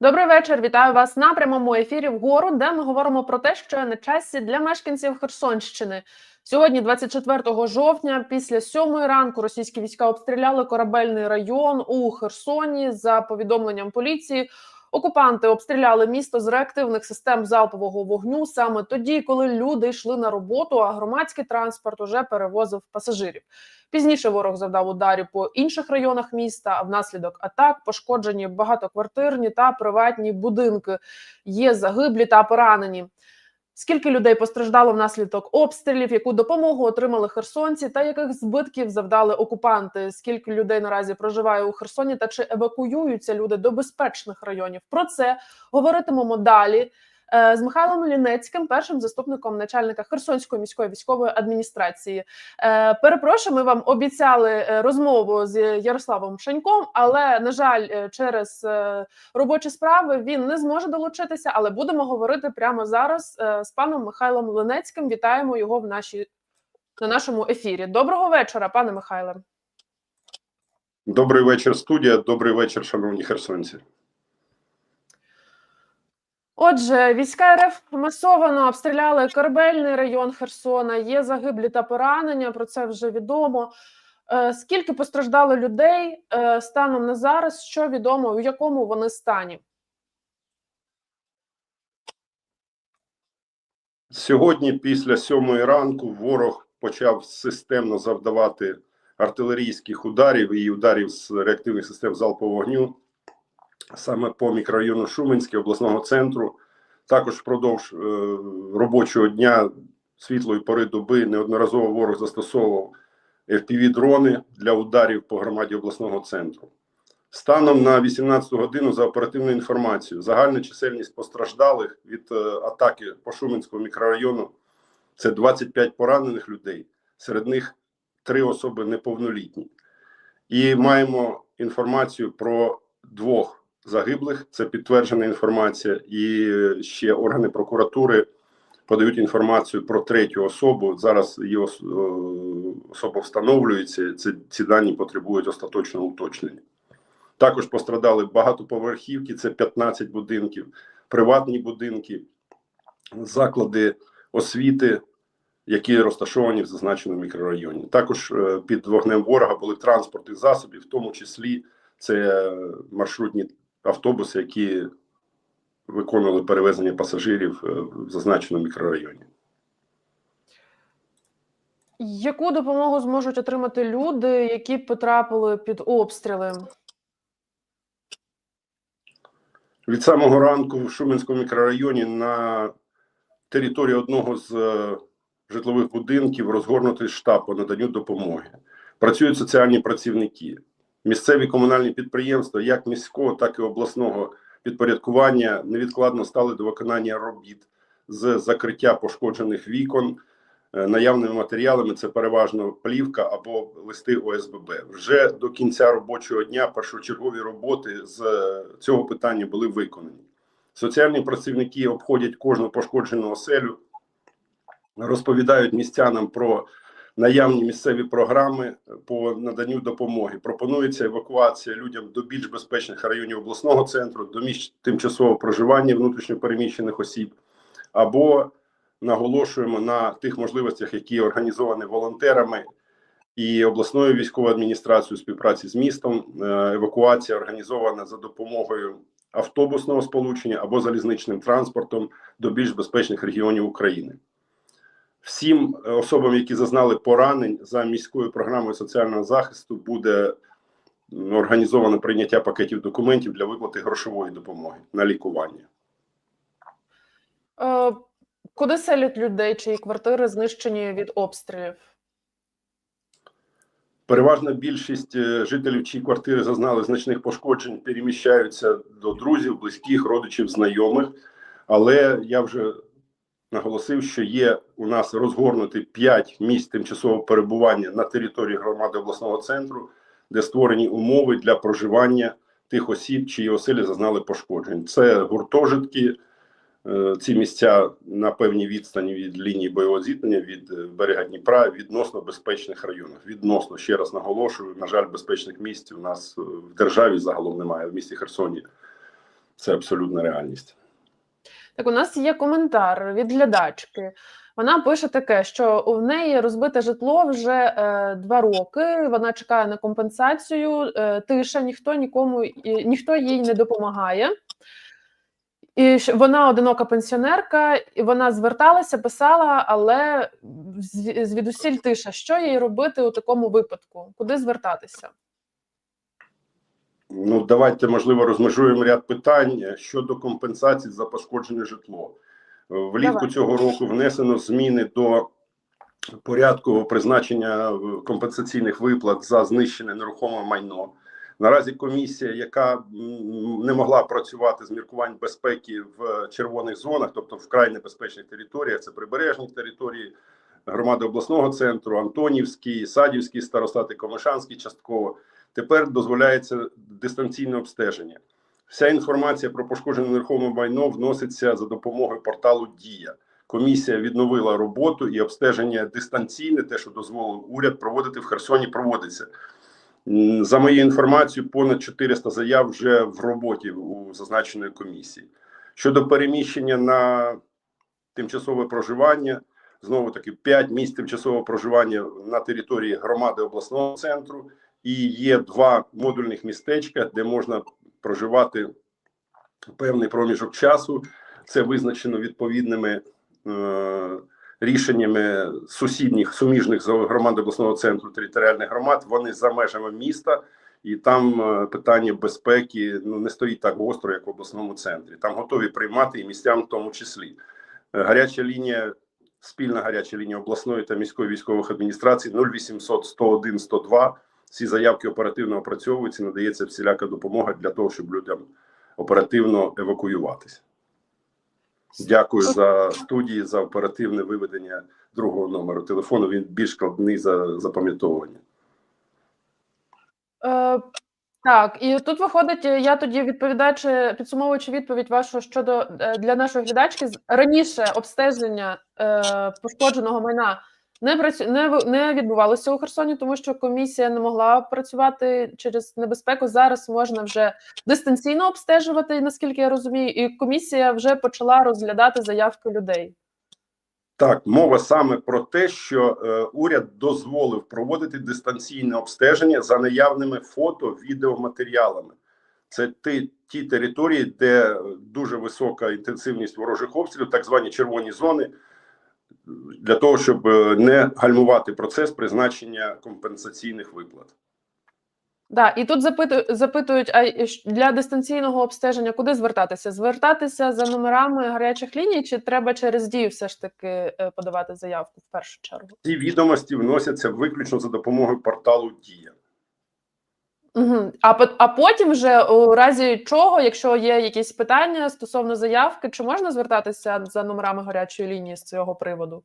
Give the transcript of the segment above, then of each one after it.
Добрий вечір. Вітаю вас на прямому ефірі вгору, де ми говоримо про те, що на часі для мешканців Херсонщини. Сьогодні, 24 жовтня, після сьомої ранку, російські війська обстріляли корабельний район у Херсоні. За повідомленням поліції, окупанти обстріляли місто з реактивних систем залпового вогню саме тоді, коли люди йшли на роботу, а громадський транспорт уже перевозив пасажирів. Пізніше ворог завдав ударів по інших районах міста. Внаслідок атак пошкоджені багатоквартирні та приватні будинки. Є загиблі та поранені. Скільки людей постраждало внаслідок обстрілів, яку допомогу отримали херсонці, та яких збитків завдали окупанти? Скільки людей наразі проживає у Херсоні та чи евакуюються люди до безпечних районів? Про це говоритимемо далі з Михайлом Лінецьким, першим заступником начальника Херсонської міської військової адміністрації. Е, Перепрошую, ми вам обіцяли е, розмову з Ярославом Шаньком, але на жаль, е, через е, робочі справи він не зможе долучитися. Але будемо говорити прямо зараз е, з паном Михайлом Ленецьким. Вітаємо його в нашій на нашому ефірі. Доброго вечора, пане Михайле. Добрий вечір, студія. Добрий вечір, шановні херсонці. Отже, війська РФ масово обстріляли корабельний район Херсона. Є загиблі та поранення. Про це вже відомо. Е, Скільки постраждало людей е, станом на зараз? Що відомо, у якому вони стані? Сьогодні, після сьомої ранку, ворог почав системно завдавати артилерійських ударів і ударів з реактивних систем залпового вогню саме по мікрорайону Шуменське обласного центру. Також впродовж е, робочого дня світлої пори доби неодноразово ворог застосовував FPV-дрони для ударів по громаді обласного центру. Станом на 18 годину за оперативною інформацією, загальна чисельність постраждалих від е, атаки по Шуменському мікрорайону це 25 поранених людей, серед них три особи неповнолітні. І маємо інформацію про двох загиблих. Це підтверджена інформація, і ще органи прокуратури подають інформацію про третю особу. Зараз її е, особа встановлюється. Це ці дані потребують остаточного уточнення. Також пострадали багатоповерхівки, це 15 будинків, приватні будинки, заклади освіти, які розташовані в зазначеному мікрорайоні. Також е, під вогнем ворога були транспортні засоби, в тому числі це маршрутні автобуси, які виконували перевезення пасажирів е, в зазначеному мікрорайоні. Яку допомогу зможуть отримати люди, які потрапили під обстріли? Від самого ранку в Шуменському мікрорайоні на території одного з е, житлових будинків розгорнутий штаб по наданню допомоги. Працюють соціальні працівники, місцеві комунальні підприємства, як міського, так і обласного підпорядкування невідкладно стали до виконання робіт з закриття пошкоджених вікон. Е, Наявними матеріалами це переважно плівка або листи ОСББ. Вже до кінця робочого дня першочергові роботи з е, цього питання були виконані. Соціальні працівники обходять кожну пошкоджену оселю, розповідають містянам про наявні місцеві програми по наданню допомоги. Пропонується евакуація людям до більш безпечних районів обласного центру, до місць тимчасового проживання внутрішньопереміщених осіб, або наголошуємо на тих можливостях, які організовані волонтерами і обласною військовою адміністрацією співпраці з містом. Е, Евакуація організована за допомогою автобусного сполучення або залізничним транспортом до більш безпечних регіонів України. Всім е, особам, які зазнали поранень за міською програмою соціального захисту, буде організовано прийняття пакетів документів для виплати грошової допомоги на лікування. Е, Куди селять людей, чиї квартири знищені від обстрілів? Переважна більшість е, жителів, чиї квартири зазнали значних пошкоджень, переміщаються до друзів, близьких, родичів, знайомих. Але я вже наголосив, що є у нас розгорнути 5 місць тимчасового перебування на території громади обласного центру, де створені умови для проживання тих осіб, чиї оселі зазнали пошкоджень. Це гуртожитки. Е, Ці місця на певній відстані від лінії бойового зіткнення від е, берега Дніпра відносно безпечних районах. Відносно ще раз наголошую. На жаль, безпечних місць у нас е, в державі загалом немає в місті Херсоні. Це абсолютна реальність. Так, у нас є коментар від глядачки. Вона пише таке, що у неї розбите житло вже е, два роки. Вона чекає на компенсацію. Е, тиша, ніхто нікому ніхто їй не допомагає. І вона одинока пенсіонерка, і вона зверталася, писала, але звідусіль тиша. Що їй робити у такому випадку? Куди звертатися? Ну, давайте, можливо, розмежуємо ряд питань щодо компенсації за пошкоджене житло. Влітку Давай. цього року внесено зміни до порядку призначення е, компенсаційних виплат за знищене нерухоме майно. Наразі комісія, яка не могла працювати з міркувань безпеки в червоних зонах, тобто в край небезпечних територіях, це прибережні території громади обласного центру, Антонівський, Садівський, Старостати, Комишанський частково. Тепер дозволяється дистанційне обстеження. Вся інформація про пошкоджене нерухоме майно вноситься за допомогою порталу Дія. Комісія відновила роботу і обстеження дистанційне, те, що дозволив уряд проводити в Херсоні, проводиться. За моєю інформацією, понад 400 заяв вже в роботі у зазначеної комісії. Щодо переміщення на тимчасове проживання, знову таки 5 місць тимчасового проживання на території громади обласного центру, і є два модульних містечка, де можна проживати певний проміжок часу. Це визначено відповідними е, рішеннями сусідніх суміжних громад обласного центру територіальних громад. Вони за межами міста, і там е, питання безпеки ну не стоїть так гостро, як в обласному центрі. Там готові приймати і містян, в тому числі. Е, Гаряча лінія, спільна гаряча лінія обласної та міської військових адміністрацій 0800 101 102. Всі заявки оперативно опрацьовуються, надається всіляка допомога для того, щоб людям оперативно евакуюватися. Дякую за студії за оперативне виведення другого номеру телефону. Він більш складний за запам'ятовування. Е, так, і тут виходить, я тоді відповідаючи, підсумовуючи відповідь вашу щодо е, для нашої глядачки, раніше обстеження е, пошкодженого майна не працю не, не відбувалося у Херсоні, тому що комісія не могла працювати через небезпеку. Зараз можна вже дистанційно обстежувати, наскільки я розумію, і комісія вже почала розглядати заявки людей. Так, мова саме про те, що е, уряд дозволив проводити дистанційне обстеження за наявними фото, відеоматеріалами. Це ті, ті території, де дуже висока інтенсивність ворожих обстрілів, так звані червоні зони, для того, щоб е, не гальмувати процес призначення компенсаційних виплат. Да, і тут запитують, запитують, а для дистанційного обстеження куди звертатися? Звертатися за номерами гарячих ліній, чи треба через дію все ж таки е, подавати заявку в першу чергу? Ці відомості вносяться виключно за допомогою порталу Дія. Угу. А, а потім, вже у разі чого, якщо є якісь питання стосовно заявки, чи можна звертатися за номерами гарячої лінії з цього приводу?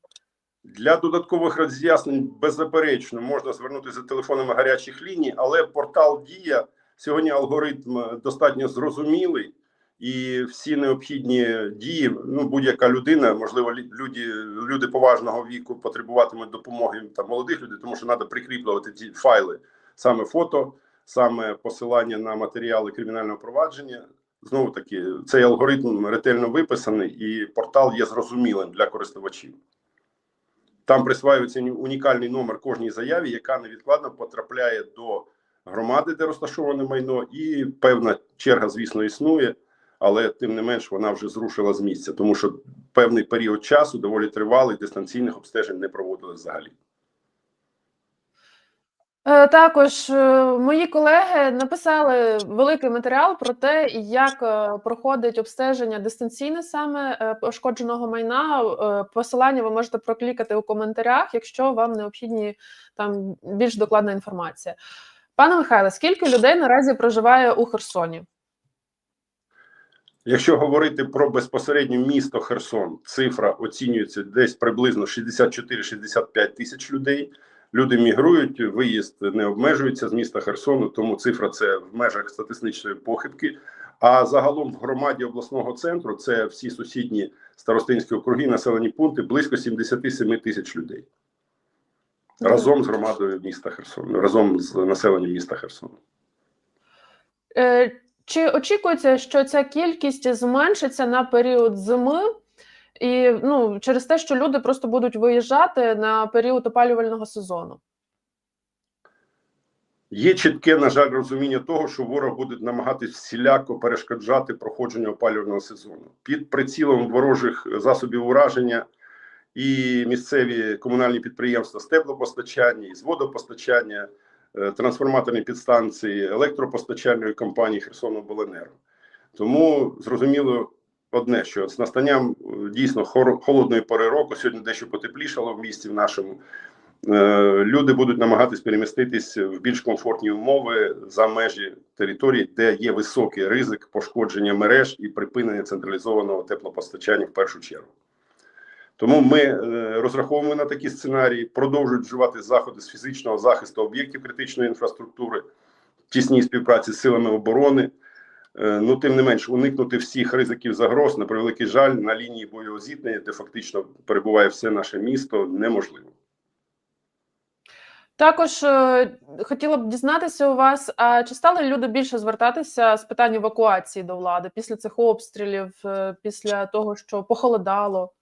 Для додаткових роз'яснень беззаперечно можна звернутися за телефонами гарячих ліній, але портал Дія сьогодні алгоритм е, достатньо зрозумілий, і всі необхідні дії. Ну, будь-яка людина, можливо, люди, люди поважного віку потребуватимуть допомоги там молодих людей, тому що треба прикріплювати ці файли, саме фото, саме посилання на матеріали кримінального провадження. Знову таки, цей алгоритм ретельно виписаний, і портал є зрозумілим для користувачів. Там присваюється унікальний номер кожній заяві, яка невідкладно потрапляє до громади, де розташоване майно, і певна черга, звісно, існує, але тим не менш вона вже зрушила з місця, тому що певний період часу доволі тривалий, дистанційних обстежень не проводили взагалі. Е, Також е, мої колеги написали великий матеріал про те, як е, проходить обстеження дистанційне саме пошкодженого майна. Посилання ви можете проклікати у коментарях, якщо вам необхідні там більш докладна інформація. Пане Михайле, скільки людей наразі проживає у Херсоні? Якщо говорити про безпосередньо місто Херсон, цифра оцінюється десь приблизно 64-65 тисяч людей. Люди мігрують, виїзд не обмежується з міста Херсону, тому цифра це в межах статистичної похибки. А загалом в громаді обласного центру це всі сусідні старостинські округи, населені пункти близько 77 тисяч людей разом з громадою міста Херсону, разом з населенням міста Херсону. Е, Чи очікується, що ця кількість зменшиться на період зими? І ну, через те, що люди просто будуть виїжджати на період опалювального сезону. Є чітке, на жаль, розуміння того, що ворог буде намагатись всіляко перешкоджати проходженню опалювального сезону під прицілом ворожих засобів ураження і місцеві комунальні підприємства з теплопостачання, і з водопостачання, е, трансформаторні підстанції, електропостачальної компанії Херсонобленерго. Тому зрозуміло одне, що з настанням е, дійсно холодної пори року, сьогодні дещо потеплішало в місті в нашому. Е, Люди будуть намагатись переміститись в більш комфортні умови за межі територій, де є високий ризик пошкодження мереж і припинення централізованого теплопостачання в першу чергу. Тому ми е, розраховуємо на такі сценарії, продовжують вживати заходи з фізичного захисту об'єктів критичної інфраструктури, тісній співпраці з силами оборони. Е, Ну, тим не менш, уникнути всіх ризиків загроз, на превеликий жаль, на лінії бойового зіткнення, де фактично перебуває все наше місто, неможливо. Також е, хотіла б дізнатися у вас, а чи стали люди більше звертатися з питань евакуації до влади після цих обстрілів, е, після того, що похолодало?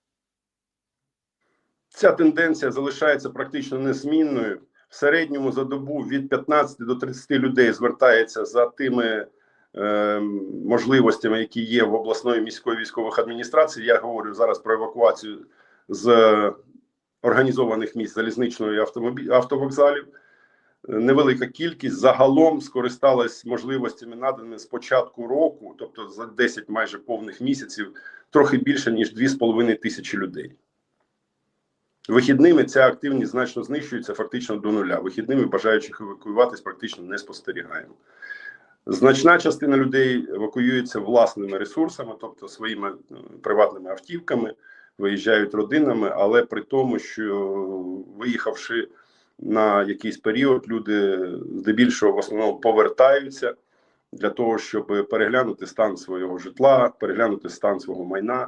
Ця тенденція залишається практично незмінною. В середньому за добу від 15 до 30 людей звертається за тими можливостями, які є в обласної міської військових адміністрацій. Я говорю зараз про евакуацію з організованих місць залізничної автомобіль автовокзалів. Е, Невелика кількість загалом скористалась можливостями, наданими з початку року, тобто за 10 майже повних місяців, трохи більше ніж 2,5 тисячі людей. Вихідними ця активність значно знищується фактично до нуля. Вихідними бажаючих евакуюватись практично не спостерігаємо. Значна частина людей евакуюється власними ресурсами, тобто своїми е, приватними автівками, виїжджають родинами, але при тому, що виїхавши на якийсь період, люди здебільшого в основному повертаються для того, щоб переглянути стан свого житла, переглянути стан свого майна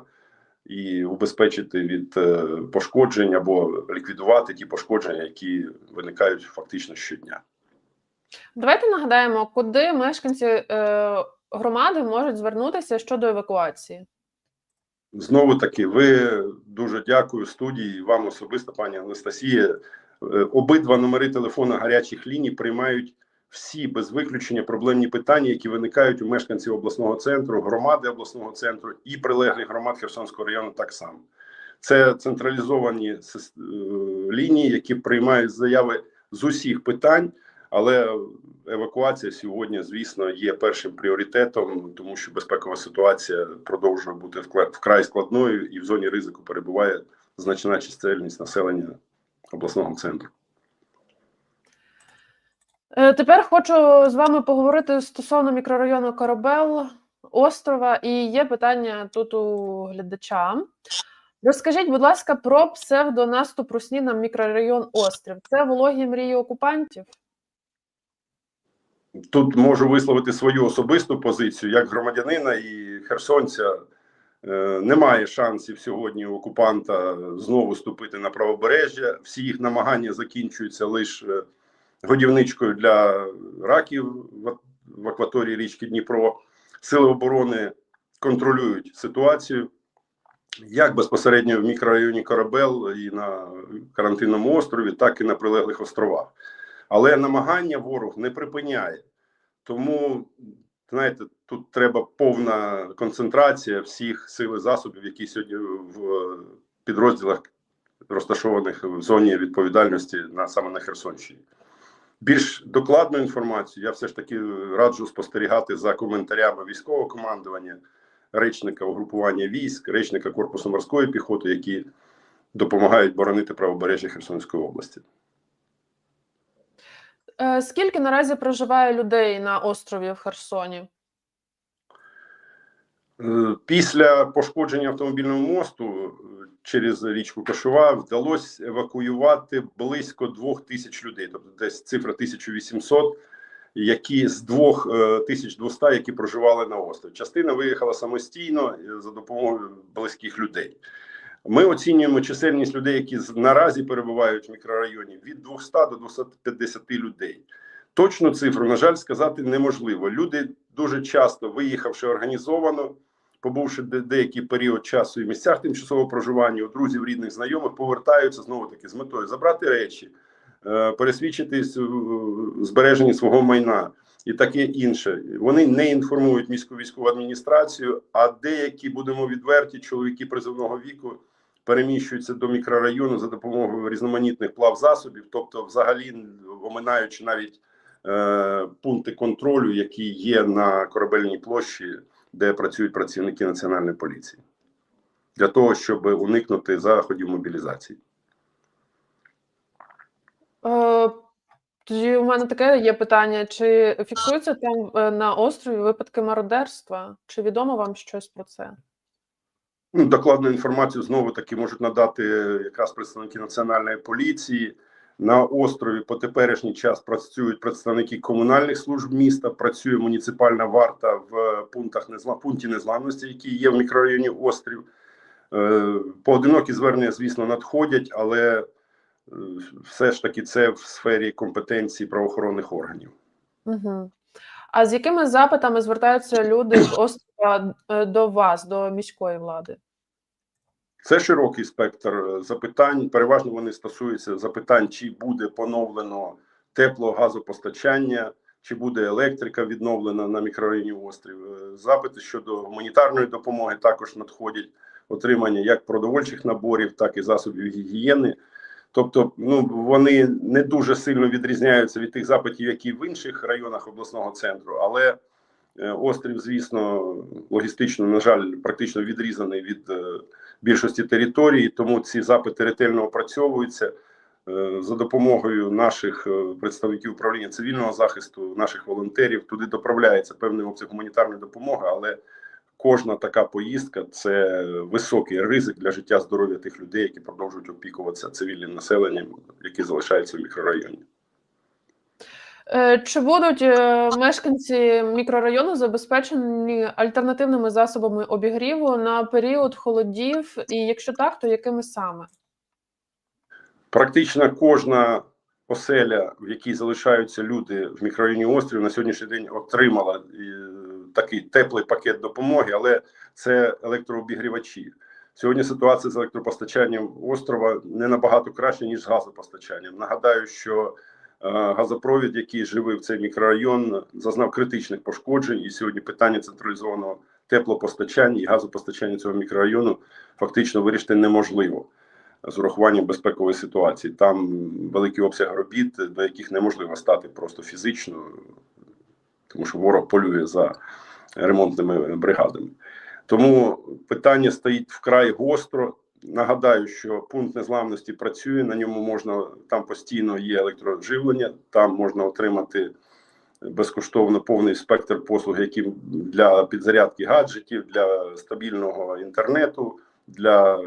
і убезпечити від е, пошкоджень або ліквідувати ті пошкодження, які виникають фактично щодня. Давайте нагадаємо, куди мешканці е, громади можуть звернутися щодо евакуації. Знову таки, ви дуже дякую студії вам особисто, пані Анастасія. Е, Обидва номери телефону гарячих ліній приймають всі без виключення проблемні питання, які виникають у мешканців обласного центру, громади обласного центру і прилеглих громад Херсонського району так само. Це централізовані е, лінії, які приймають заяви з усіх питань. Але евакуація сьогодні, звісно, є першим пріоритетом, тому що безпекова ситуація продовжує бути вкрай складною, і в зоні ризику перебуває значна чисельність населення обласного центру. Е, Тепер хочу з вами поговорити стосовно мікрорайону Корабел острова, і є питання тут у глядача. Розкажіть, будь ласка, про псевдонаступ Русні на мікрорайон Острів. Це вологі мрії окупантів? Тут можу висловити свою особисту позицію як громадянина і херсонця. Е, Немає шансів сьогодні окупанта знову ступити на правобережжя. Всі їх намагання закінчуються лише годівничкою для раків в акваторії річки Дніпро. Сили оборони контролюють ситуацію як безпосередньо в мікрорайоні Корабел і на карантинному острові, так і на прилеглих островах. Але намагання ворог не припиняє. Тому, знаєте, тут треба повна концентрація всіх сил і засобів, які сьогодні в підрозділах розташованих в зоні відповідальності на саме на Херсонщині. Більш докладну інформацію я все ж таки раджу спостерігати за коментарями військового командування, речника угрупування військ, речника корпусу морської піхоти, які допомагають боронити правобережжя Херсонської області. Е, Скільки наразі проживає людей на острові в Херсоні? Е, Після пошкодження автомобільного мосту е, через річку Кашова вдалося евакуювати близько двох тисяч людей, тобто десь цифра 1800, які з двох е, 1200, які проживали на острові. Частина виїхала самостійно за допомогою близьких людей. Ми оцінюємо чисельність людей, які наразі перебувають в мікрорайоні від 200 до 250 людей. Точну цифру, на жаль, сказати неможливо. Люди дуже часто виїхавши організовано, побувши деякий період часу і в місцях тимчасового проживання, у друзів, рідних, знайомих, повертаються знову таки з метою забрати речі, е, пересвідчитись в збереженні свого майна і таке інше. Вони не інформують міську військову адміністрацію, а деякі, будемо відверті, чоловіки призовного віку переміщуються до мікрорайону за допомогою різноманітних плавзасобів, тобто, взагалі, оминаючи навіть е, пункти контролю, які є на корабельній площі, де працюють працівники національної поліції, для того, щоб уникнути заходів мобілізації. Е, Тоді у мене таке є питання: чи фіксуються там е, на острові випадки мародерства? Чи відомо вам щось про це? Ну, докладну інформацію знову таки можуть надати якраз представники національної поліції. На острові по теперішній час працюють представники комунальних служб міста. Працює муніципальна варта в пунктах незла пункті незламності, які є в мікрорайоні Острів. Е, Поодинокі звернення, звісно, надходять, але е, все ж таки це в сфері компетенції правоохоронних органів. Угу. А з якими запитами звертаються люди з острова е, до вас, до міської влади? Це широкий спектр е, запитань. Переважно вони стосуються запитань, чи буде поновлено тепло-газопостачання, чи буде електрика відновлена на мікрорайоні острів. Е, Запити щодо гуманітарної допомоги також надходять отримання як продовольчих наборів, так і засобів гігієни. Тобто, ну вони не дуже сильно відрізняються від тих запитів, які в інших районах обласного центру, але е, острів, звісно, логістично, на жаль, практично відрізаний від е, більшості території, тому ці запити ретельно опрацьовуються е, за допомогою наших е, представників управління цивільного захисту, наших волонтерів. Туди доправляється певний обсяг гуманітарної допомоги, але кожна така поїздка це високий ризик для життя здоров'я тих людей, які продовжують опікуватися цивільним населенням, які залишаються в мікрорайоні. Е, Чи будуть е, мешканці мікрорайону забезпечені альтернативними засобами обігріву на період холодів? І якщо так, то якими саме? Практично кожна оселя, в якій залишаються люди в мікрорайоні острів, на сьогоднішній день отримала е, такий теплий пакет допомоги, але це електрообігрівачі. Сьогодні ситуація з електропостачанням острова не набагато краще ніж з газопостачанням. Нагадаю, що газопровід, який живив цей мікрорайон, зазнав критичних пошкоджень, і сьогодні питання централізованого теплопостачання і газопостачання цього мікрорайону фактично вирішити неможливо з урахуванням безпекової ситуації. Там великий обсяг робіт, до яких неможливо стати просто фізично, тому що ворог полює за ремонтними бригадами. Тому питання стоїть вкрай гостро. Нагадаю, що пункт незламності працює. На ньому можна там постійно є електроживлення, там можна отримати безкоштовно повний спектр послуг, які для підзарядки гаджетів, для стабільного інтернету, для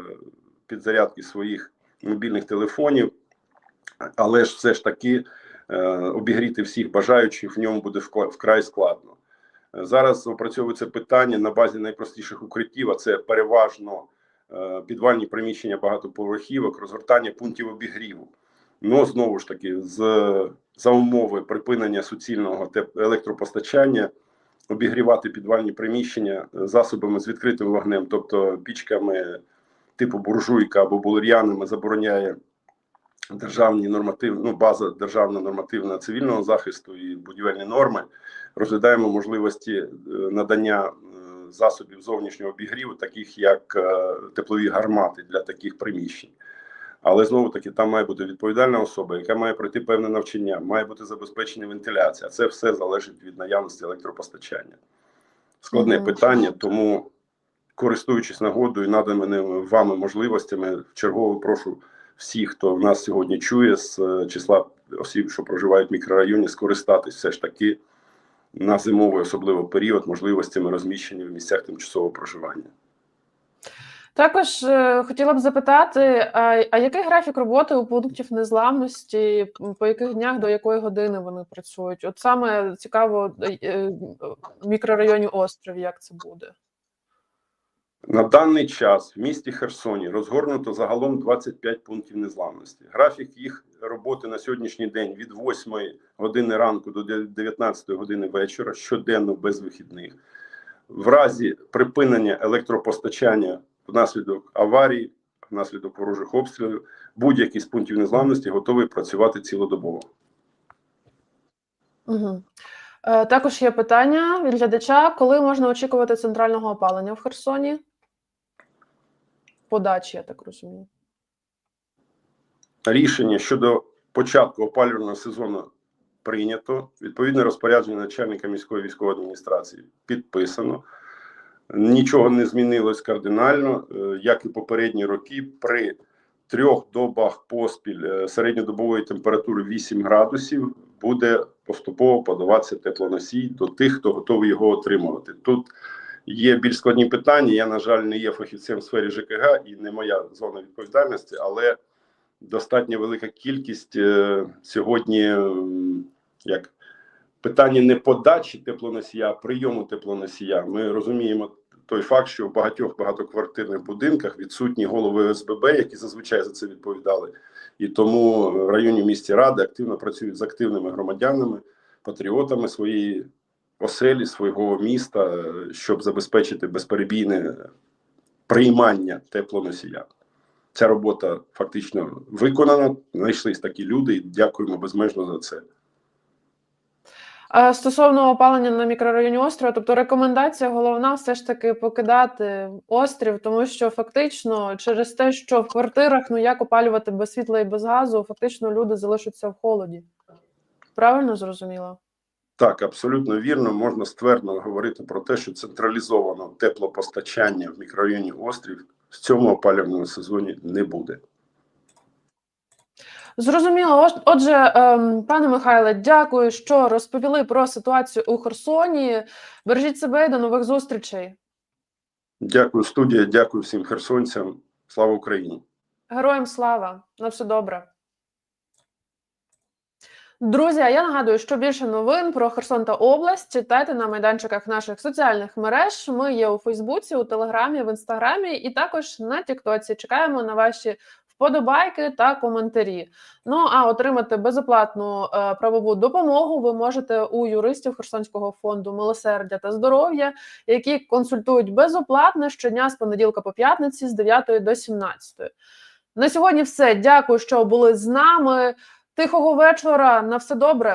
підзарядки своїх мобільних телефонів, але ж все ж таки е, обігріти всіх бажаючих в ньому буде вкрай складно. Зараз опрацьовується питання на базі найпростіших укриттів, а це переважно підвальні приміщення багатоповерхівок, розгортання пунктів обігріву. Ну знову ж таки, з за умови припинення суцільного електропостачання, обігрівати підвальні приміщення е, засобами з відкритим вогнем, тобто пічками типу буржуйка або булер'янами забороняє державні норматив, ну, база державна нормативна цивільного захисту і будівельні норми. Розглядаємо можливості е, надання е, засобів зовнішнього обігріву, таких як е, теплові гармати для таких приміщень. Але знову таки там має бути відповідальна особа, яка має пройти певне навчання, має бути забезпечена вентиляція. Це все залежить від наявності електропостачання. Складне Мгм. питання, тому користуючись нагодою, наданими вами можливостями, вчергово прошу всіх, хто в нас сьогодні чує з е, числа осіб, що проживають в мікрорайоні, скористатись все ж таки на зимовий, особливо період, можливостями розміщення в місцях тимчасового проживання. Також е, хотіла б запитати: а, а який графік роботи у пунктів незламності? По яких днях до якої години вони працюють? От саме цікаво е, е, мікрорайоні острів, як це буде? На даний час в місті Херсоні розгорнуто загалом 25 пунктів незламності. Графік їх роботи на сьогоднішній день від 8 години ранку до 19 години вечора, щоденно без вихідних. В разі припинення електропостачання внаслідок аварії, внаслідок ворожих обстрілів, будь-який з пунктів незламності готовий працювати цілодобово. Угу. Також є питання від глядача: коли можна очікувати центрального опалення в Херсоні? Подачі, я так розумію. Рішення щодо початку опалювального сезону прийнято. Відповідне розпорядження начальника міської військової адміністрації підписано. Нічого не змінилось кардинально, е, як і попередні роки. При трьох добах поспіль е, середньодобової температури 8 градусів буде поступово подаватися теплоносій до тих, хто готовий його отримувати. Тут є більш складні питання. Я, на жаль, не є фахівцем в сфері ЖКГ і не моя зона відповідальності, але достатньо велика кількість е, сьогодні, м, як питання не подачі теплоносія, а прийому теплоносія. Ми розуміємо той факт, що в багатьох багатоквартирних будинках відсутні голови ОСББ, які зазвичай за це відповідали. І тому в районі місті Ради активно працюють з активними громадянами, патріотами своєї оселі, свого міста, е, щоб забезпечити безперебійне приймання теплоносія. Ця робота фактично виконана. Знайшлись такі люди, і дякуємо безмежно за це. Стосовно опалення на мікрорайоні острова, тобто рекомендація головна все ж таки покидати острів, тому що фактично через те, що в квартирах ну як опалювати без світла і без газу, фактично люди залишаться в холоді. Правильно зрозуміло? Так, абсолютно вірно. Можна ствердно говорити про те, що централізовано теплопостачання в мікрорайоні острів в цьому опалювальному сезоні не буде. Зрозуміло. Отже, ем, пане Михайле, дякую, що розповіли про ситуацію у Херсоні. Бережіть себе і до нових зустрічей. Дякую, студія. Дякую всім херсонцям. Слава Україні! Героям слава! На все добре. Друзі, а я нагадую, що більше новин про Херсон та область читайте на майданчиках наших соціальних мереж. Ми є у Фейсбуці, у Телеграмі, в Інстаграмі і також на Тіктоці. Чекаємо на ваші вподобайки та коментарі. Ну а отримати безоплатну е, правову допомогу ви можете у юристів Херсонського фонду милосердя та здоров'я, які консультують безоплатно щодня з понеділка по п'ятниці з 9 до 17. На сьогодні все. Дякую, що були з нами. Тихого вечора. На все добре.